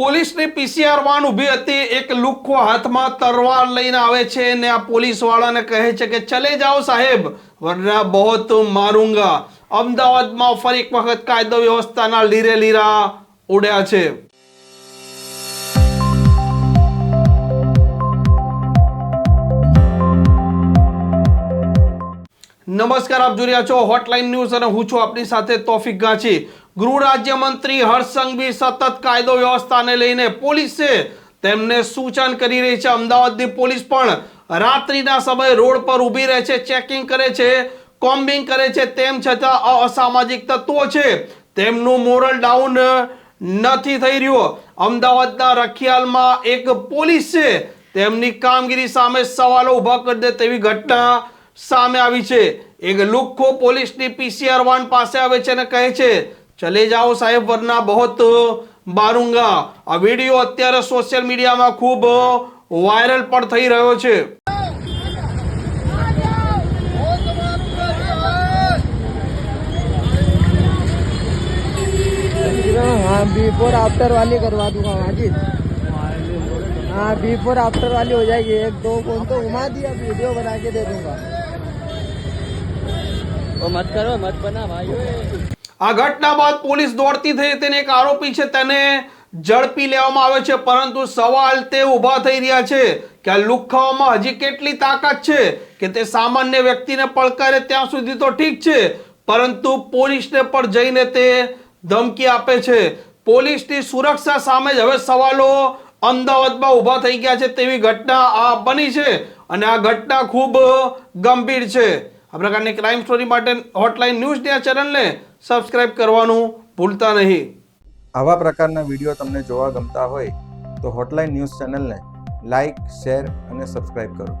પોલીસની PCR van ઊભી હતી. એક લુખ્ખો હાથમાં તરવાર લઈને આવે છે ને આ પોલીસવાળાને કહે છે કે, ચલે જાઓ સાહેબ વરના બહોત મારુંગા. અમદાવાદમાં ફરી એક વખત કાયદો વ્યવસ્થાના લીરે લીરા ઉડ્યા છે. નમસ્કાર, આપ જોઈ રહ્યા છો હોટલાઇન ન્યૂઝ અને હું છું આપની સાથે તોફિક ગાંચી. ગૃહ રાજ્યમંત્રી હર્ષ સંઘવી સતત કાયદો વ્યવસ્થાને લઈને પોલીસે તેમને સૂચન કરી રહી છે. અમદાવાદની પોલીસ પણ રાત્રિના સમયે રોડ પર ઊભી રહે છે, ચેકિંગ કરે છે, કોમ્બિંગ કરે છે. તેમ છતાં અસામાજિક તત્વો છે. તેમનું મોરલ ડાઉન નથી થઈ રહ્યું. અમદાવાદના રખિયાલમાં એક પોલીસ તેમની કામગીરી સામે સવાલો ઊભા કરી દે તેવી ઘટના સામે આવી છે. એક લુખ્ખો પોલીસની પીસીઆર વાન પાસે આવે છે અને કહે છે ચલે જાઓ સાહેબ વરના બહોત મારુંગા આ વિડીયો અત્યારે સોશિયલ મીડિયામાં ખૂબ વાયરલ પણ થઈ રહ્યો છે हाँ बिफोर आफ्टर वाली करवा दूंगा माजिद हाँ बिफोर आफ्टर वाली हो जाएगी एक दो फोन तो घुमा दिया वीडियो बना के दे दूंगा वो मत करो मत बना भाई આ ઘટના બાદ પોલીસ દોડતી થઈ તેને એક આરોપી છે, તેને ઝડપી લેવામાં આવે છે, પરંતુ સવાલ તે ઊભા થઈ રહ્યા છે કે આ લુખાવામાં હજી કેટલી તાકાત છે કે તે સામાન્ય વ્યક્તિને પડકારે ત્યાં સુધી તો ઠીક છે, પરંતુ પોલીસને પણ જઈને તે ધમકી આપે છે. પોલીસની સુરક્ષા સામે જ હવે સવાલો અમદાવાદમાં ઊભા થઈ ગયા છે તેવી ઘટના આ બની છે અને આ ઘટના ખૂબ ગંભીર છે. આ પ્રકારની ક્રાઇમ સ્ટોરી માટે હોટલાઇન ન્યૂઝની આ ચેનલને સબસ્ક્રાઇબ કરવાનું ભૂલતા નહીં. આવા પ્રકારના વીડિયો તમને જોવા ગમતા હોય તો હોટલાઇન ન્યૂઝ ચેનલને લાઇક શેર અને સબસ્ક્રાઇબ કરો.